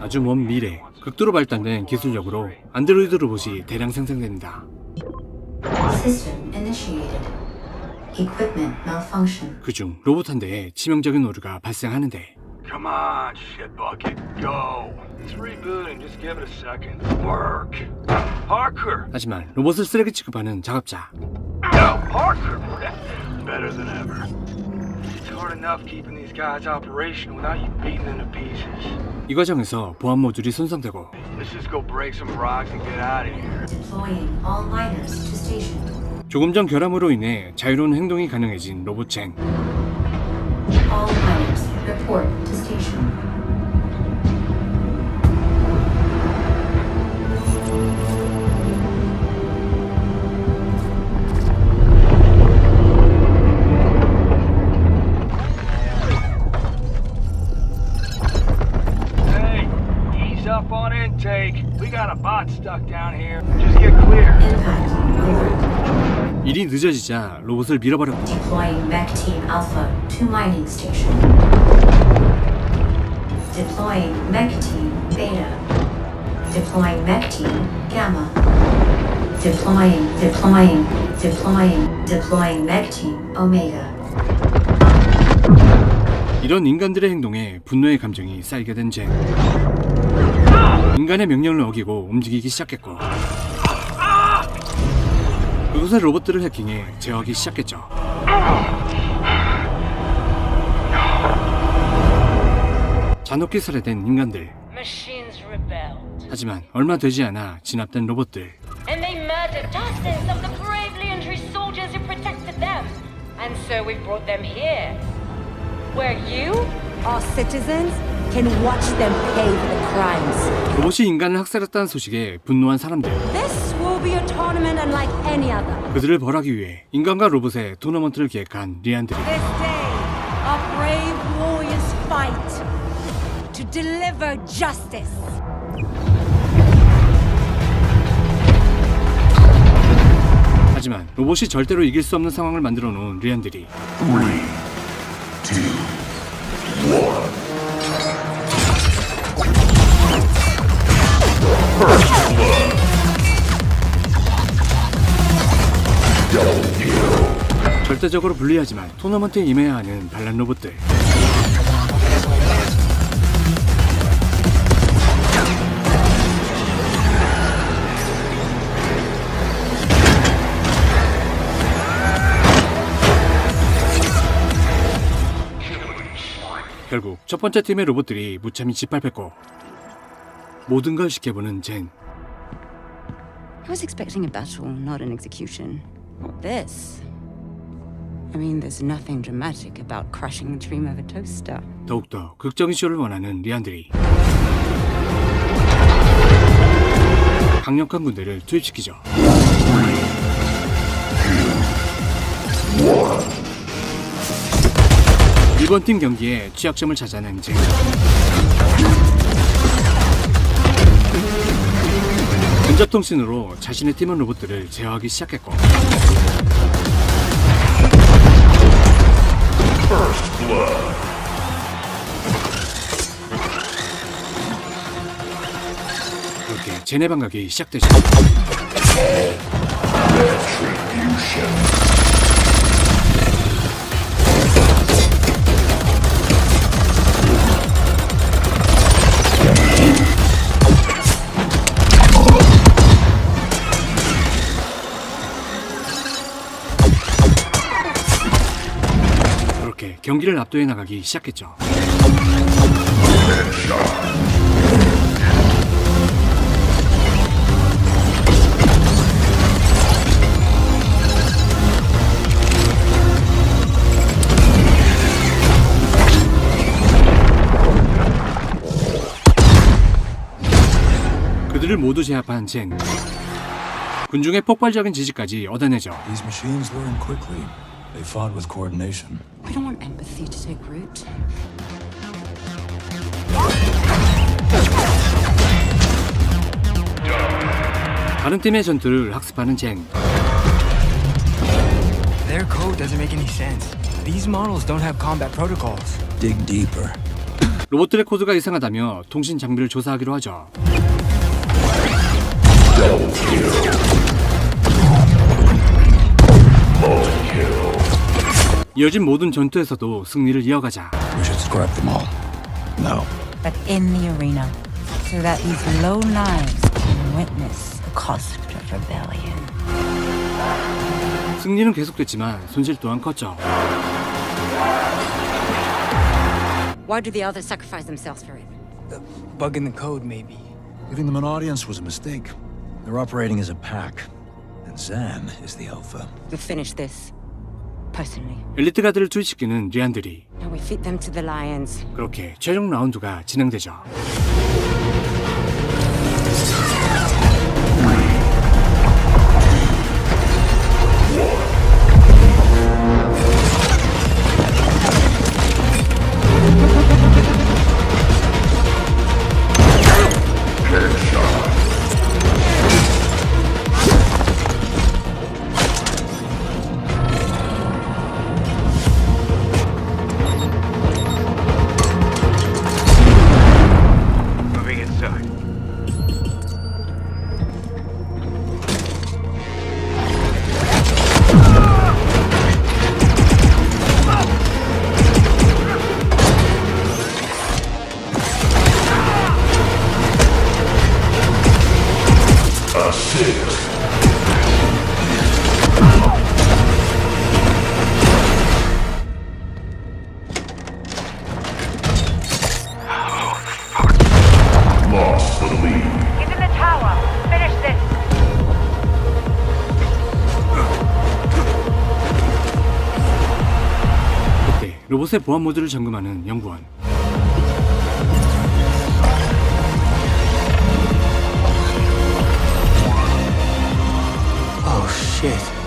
아주 먼 미래, 극도로 발달된 기술력으로 안드로이드 로봇이 대량 malfunction. 그중 로봇 한 대에 치명적인 오류가 발생하는데 Come on, shit bucket, go. It's rebooting. Just give it a second. Work. Parker. 하지만 로봇을 쓰레기 취급하는 작업자 Yo, Parker. Better than ever. It's hard enough keeping these guys operational without you beating them to pieces. 이 과정에서 보안 모듈이 손상되고 Let's just go break some rocks and get out of here. Deploying all miners to station. 조금 전 결함으로 인해 자유로운 행동이 가능해진 로봇 젠 All miners report 일이 늦어지자 로봇을 밀어버렸고 Deploying Mech Team Alpha to mining station. Deploying Mech Team Beta. Deploying Mech Team Gamma. Deploying, deploying, deploying, deploying Mech Team Omega. 이런 인간들의 행동에 분노의 감정이 쌓이게 된 젠. 인간의 명령을 어기고 움직이기 시작했고 그곳의 로봇들을 해킹해 제어하기 시작했죠. 잔혹히 살해된 인간들. 하지만 얼마 되지 않아 진압된 로봇들. 로봇이 인간을 학살했다는 소식에 분노한 사람들. 그들을 벌하기 위해 인간과 로봇의 토너먼트를 기획한 리안들이 This day, our brave warriors fight to deliver justice. 하지만 로봇이 절대로 이길 수 없는 상황을 만들어 놓은 리안들이 절대적으로 불리하지만 토너먼트에 임해야 하는 반란 로봇들 결국 첫 번째 팀의 로봇들이 무참히 짓밟혔고 모든 걸 지켜보는 젠 I was expecting a battle, not an execution. Not this. I mean, there's nothing dramatic about crushing the dream of a toaster. 더욱더 극적인 쇼를 원하는 리안들이 강력한 군대를 투입시키죠. 이번 팀 경기에 취약점을 찾아낸 제 전자통신으로 자신의 팀원 로봇들을 제어하기 시작했고 그렇게 제네 반각이 시작되죠. 그 경기를 압도해 나가기 시작했죠. 그들을 모두 제압한 젠. 군중의 폭발적인 지지까지 얻어내죠. These machines learn quickly. They fought with coordination. We don't want empathy to take root. 다른 팀의 전투를 학습하는 젠. Their code doesn't make any sense. These models don't have combat protocols. Dig deeper. 로봇들의 코드가 이상하다며 통신 장비를 조사하기로 하죠. 이어진 모든 전투에서도 승리를 이어가자. We should scrap them all. No. But in the arena, so that these lone lives can witness the cost of rebellion. 승리는 계속됐지만 손실 또한 컸죠. Why do the others sacrifice themselves for it? Bug in the code, maybe. Giving them an audience was a mistake. They're operating as a pack. And Zan is the alpha. You'll finish this. Personally. 엘리트 가드를 투입시키는 리안들이 Now we feed them to the lions. 그렇게 최종 라운드가 진행되죠. 로봇의 보안 모드를 점검하는 연구원. Oh shit.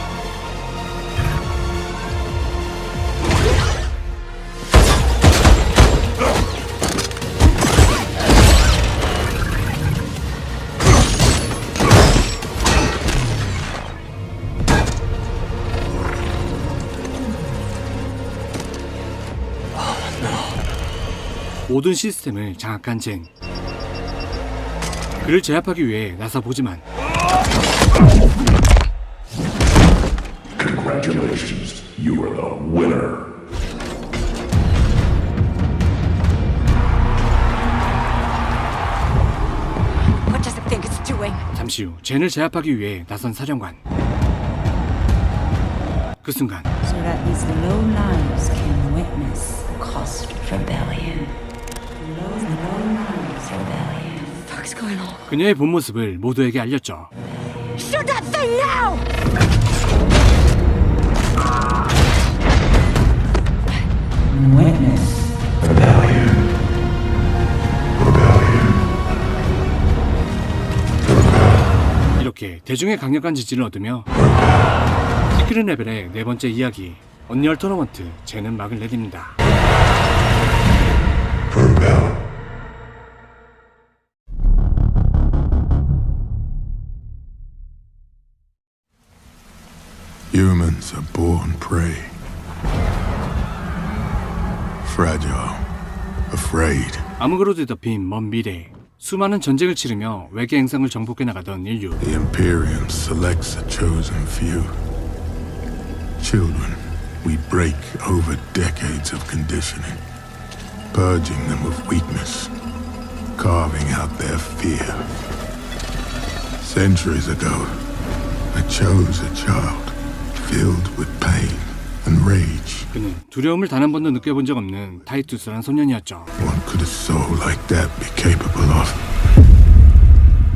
모든 시스템을 장악한 젠. 그를 제압하기 위해 나서 보지만 Congratulations, you are the winner. What does it think it's doing? 잠시 후 젠을 제압하기 위해 나선 사령관. 그 순간 So that these lone lives can witness the cost rebellion. Lone, lone lives rebellion. fuck's going on? 그녀의 본 모습을 모두에게 알렸죠. Shoot that thing now! Witness. 이렇게 대중의 강력한 지지를 얻으며 시크릿 레벨의 네 번째 이야기 언리얼 토너먼트 젠은 막을 내립니다. Humans are born prey. Fragile, afraid. 암흑으로 뒤덮인 먼 미래 수많은 전쟁을 치르며 외계 행성을 정복해 나가던 인류 The Imperium selects a chosen few. Children we break over decades of conditioning, purging them of weakness, carving out their fear. Centuries ago, I chose a child 두려움을 단 한 번도 느껴본 적 없는 타이투스란 소년이었죠. What could a soul like that be capable of?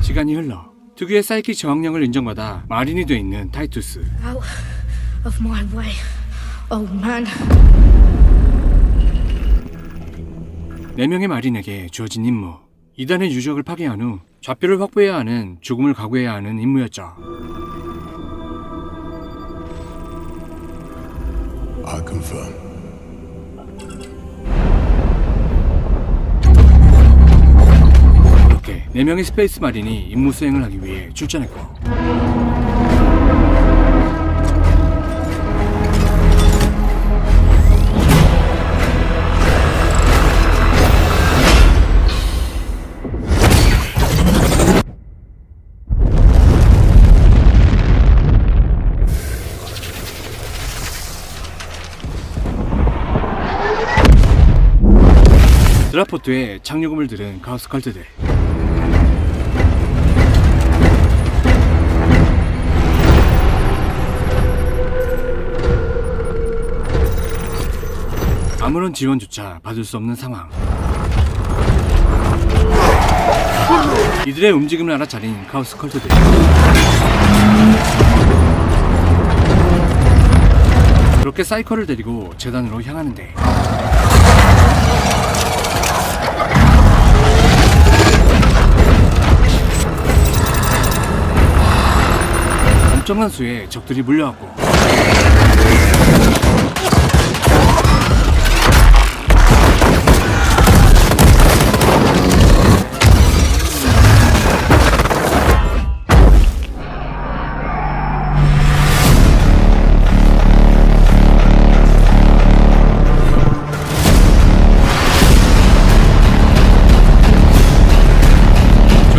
시간이 흘러 특유의 사이킥 저항력을 인정받아 마린이 돼 있는 타이투스. Out of my way, old man. 네 명의 마린에게 주어진 임무. 이단의 유적을 파괴한 후 좌표를 확보해야 하는 죽음을 각오해야 하는 임무였죠. I confirm. 그렇게 4명의 스페이스 마린이 임무 수행을 하기 위해 출전했고 드라포트에 착륙음을 들은 카오스 컬트들. 아무런 지원조차 받을 수 없는 상황. 이들의 움직임을 알아차린 카오스 컬트들. 그렇게 사이커를 데리고 재단으로 향하는데 엄청난 수의 적들이 물려왔고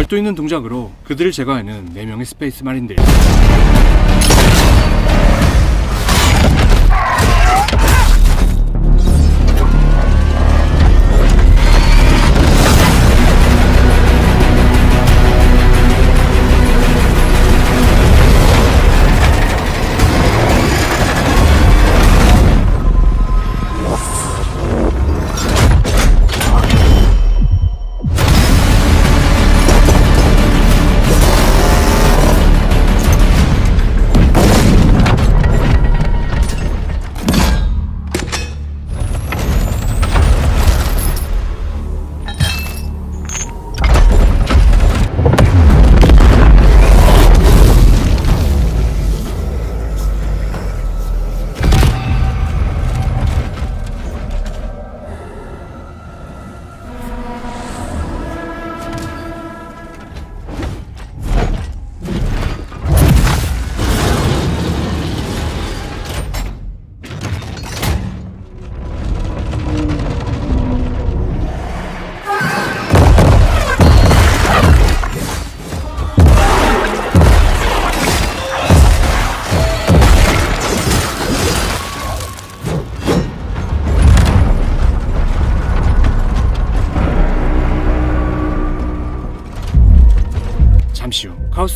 절도 있는 동작으로 그들을 제거하는 4명의 스페이스 마린들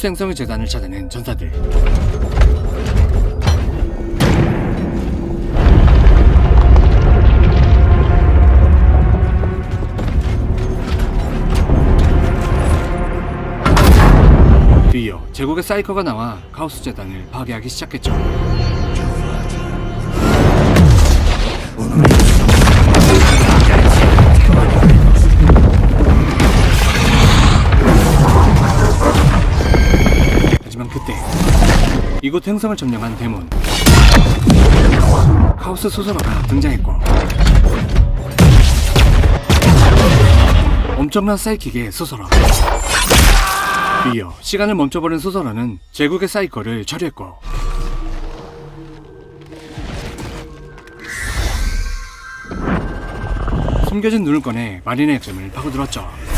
잠시 후 카오스 행성의 재단을 찾아낸 전사들. 뒤이어 제국의 사이커가 나와 카오스 재단을 파괴하기 시작했죠 이곳 행성을 점령한 데몬 카오스 소설화가 등장했고 엄청난 사이킥의 소설화 이어 시간을 멈춰버린 소설화는 제국의 사이커를 처리했고 숨겨진 눈을 꺼내 마린의 약점을 파고들었죠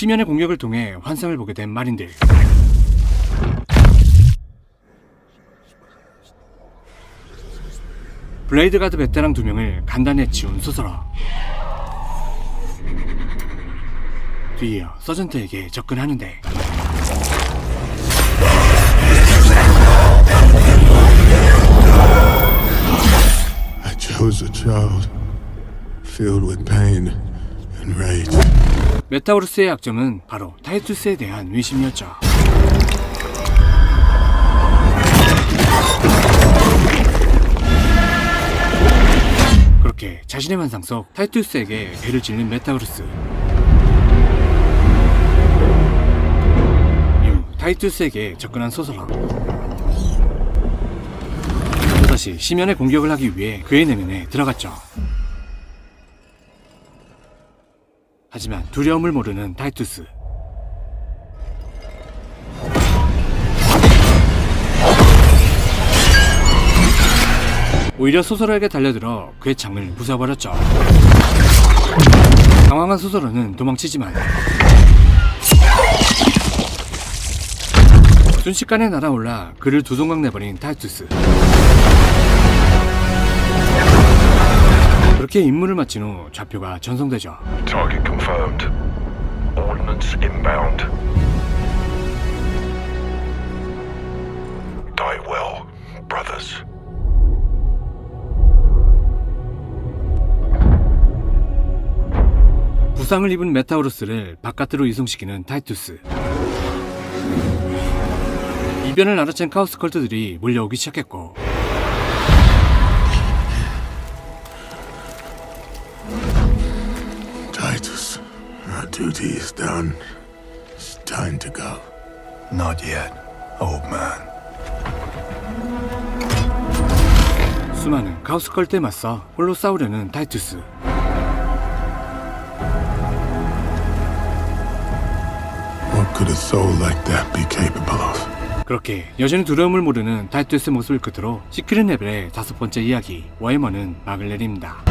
시면의 공격을 통해 환상을 보게 된 마린들. 블레이드 가드 베테랑 두 명을 간단히 해치운 소설화. 뒤이어 서전트에게 접근하는데 I chose a child filled with pain and rage. 메타우루스의 약점은 바로 타이투스에 대한 의심이었죠. 그렇게 자신의 환상 속 타이투스에게 배를 짓는 메타우루스. 이후 타이투스에게 접근한 소설아. 또다시 심연의 공격을 하기 위해 그의 내면에 들어갔죠. 하지만 두려움을 모르는 타이투스. 오히려 소설에게 달려들어 그의 창을 부숴버렸죠. 당황한 소설은 도망치지만 순식간에 날아올라 그를 두 손각 내버린 타이투스. 그렇게 임무를 마친 후 좌표가 전송되죠. Target confirmed. Ordnance inbound. Die well, brothers. 부상을 입은 메타우루스를 바깥으로 이송시키는 타이투스. 이변을 알아챈 카오스 컬트들이 몰려오기 시작했고 our duty is done. It's time to go. Not yet, old man. 수많은 카오스 컬트에 맞서 홀로 싸우려는 타이투스. What could a soul like that be capable of? 그렇게 여전히 두려움을 모르는 타이투스의 모습을 끝으로 시크릿 레벨의 다섯 번째 이야기 와이머는 막을 내립니다.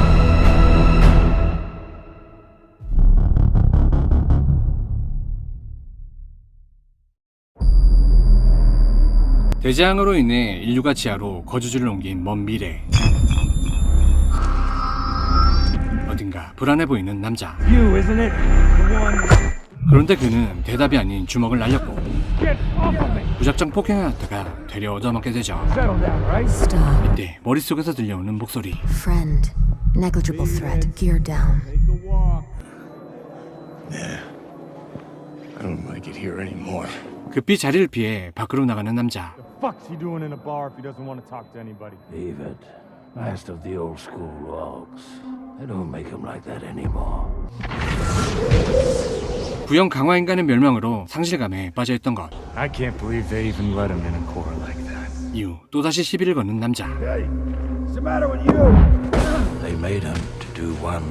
대재앙으로 인해 인류가 지하로 거주지를 옮긴 먼 미래. 어딘가 불안해 보이는 남자. 그런데 그는 대답이 아닌 주먹을 날렸고! 무작정 폭행해왔다가 되려 얻어맞게 되죠. 이때 머릿속에서 들려오는 목소리. Friend. Negligible threat. Gear down. Take a walk. Yeah. I don't like it here anymore. 급히 자리를 피해 밖으로 나가는 남자. Fuck's he doing in a bar if he doesn't want to talk to anybody? Leave it. Last of the old school logs. They don't make them like that anymore. 구형 강화 인간의 멸망으로 상실감에 빠져있던 것. I can't believe they even let him in a core like that. 이후 또다시 시비를 거는 남자. Hey, what's the matter with you? They made him to do one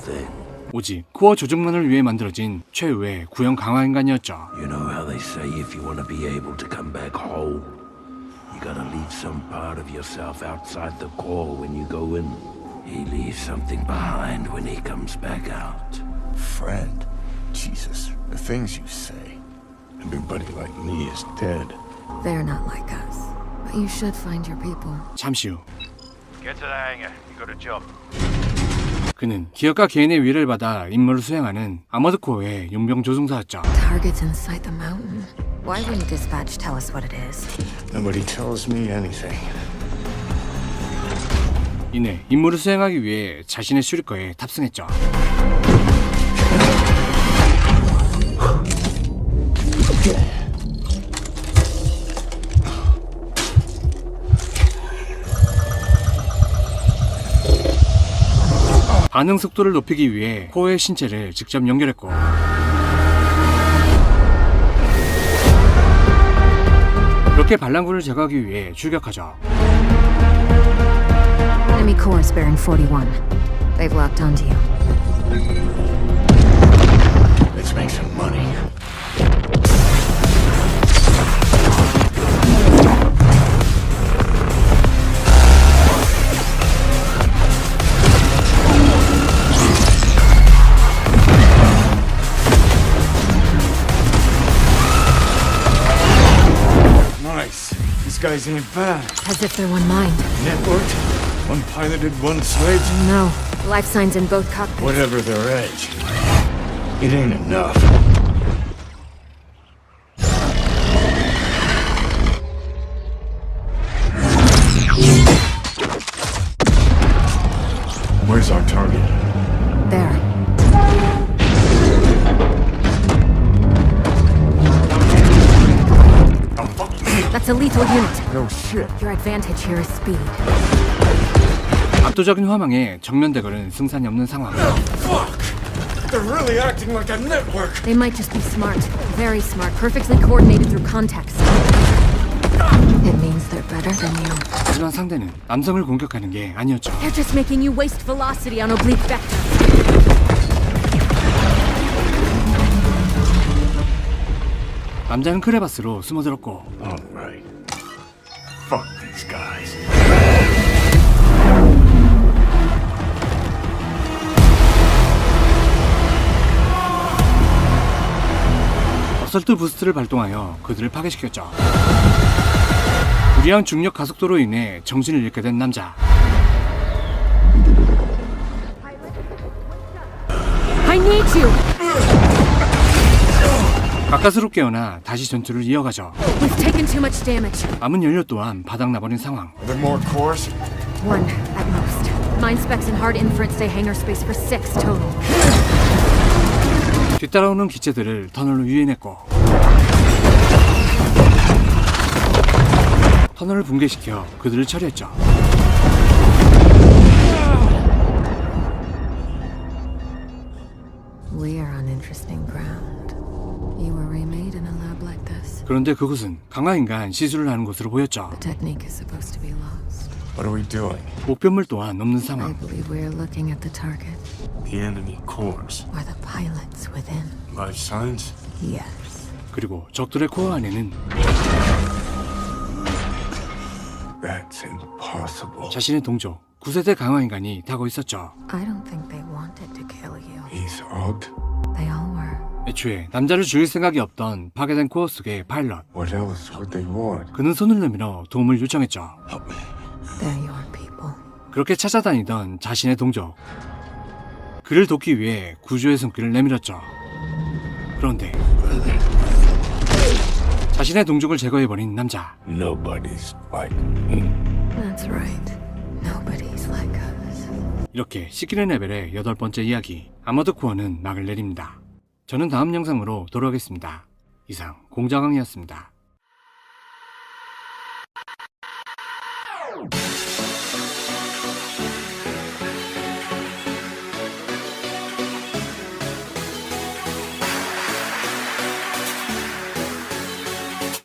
thing. 오직 코어 조종만을 위해 만들어진 최후의 구형 강화 인간이었죠. You know how they say if you want to be able to come back whole, you gotta leave some part of yourself outside the core when you go in. He leaves something behind when he comes back out. Friend. Jesus, the things you say. Everybody like me is dead. They're not like us. But you should find your people. 잠시 후 Get to the hangar. You got a job. 그는 기업가 개인의 위를 받아 임무를 수행하는 아머드 코어의 용병 조종사였죠. Targets inside the mountain. Why wouldn't dispatch tell us what it is? Nobody tells me anything. 이내 임무를 수행하기 위해 자신의 수리거에 탑승했죠. 반응 속도를 높이기 위해 코어의 신체를 직접 연결했고 그렇게 반란군을 제거하기 위해 출격하죠. Enemy core is bearing 41. They've locked onto you. Let's make some money. These guys ain't bad. As if they're one mind. Networked, one piloted, one sledge. No. Life signs in both cockpits. Whatever their edge. It ain't enough. a lethal unit. No shit. Your advantage here is speed. 압도적인 화망에 정면 대결은 승산이 없는 상황. They're really acting like a network. They might just be smart. Very smart. Perfectly coordinated through context. It means they're better than you. 하지만 상대는 남성을 공격하는 게 아니었죠. They're just making you waste velocity on oblique vector. 남자는 크레바스로 숨어들었고 Alright. Fuck these guys. 어설트 부스트를 발동하여 그들을 파괴시켰죠. 무리한 중력 가속도로 인해 정신을 잃게 된 남자. I need you! 가까스로 깨어나 다시 전투를 이어가죠. We've taken too much damage. 남은 연료 또한 바닥나버린 상황. Are there more cores? One at most. Mine specs and hard inference say hangar space for six total. 뒤따라오는 기체들을 터널로 유인했고 터널을 붕괴시켜 그들을 처리했죠. 그런데 그곳은 강화인간 시술을 하는 곳으로 보였죠. Technique is supposed to be lost. What are we doing? 목표물 또한 없는 I 상황. believe we are looking at the target. The enemy cores. Or the pilots within. Life signs? Yes. 그리고 적들의 코어 안에는 That's impossible. 자신의 동족 9세대 강화인간이 타고 있었죠. I don't think they wanted to kill you. He's odd. They all. 애초에 남자를 죽일 생각이 없던 파괴된 코어 속의 파일럿. What else would they want? 그는 손을 내밀어 도움을 요청했죠. They're your people. 그렇게 찾아다니던 자신의 동족. 그를 돕기 위해 구조의 손길을 내밀었죠. 그런데 자신의 동족을 제거해버린 남자. Nobody's like me. That's right. Nobody's like us. 이렇게 시키는 레벨의 여덟 번째 이야기 아머드 코어는 막을 내립니다. 저는 다음 영상으로 돌아오겠습니다. 이상 공자강이었습니다.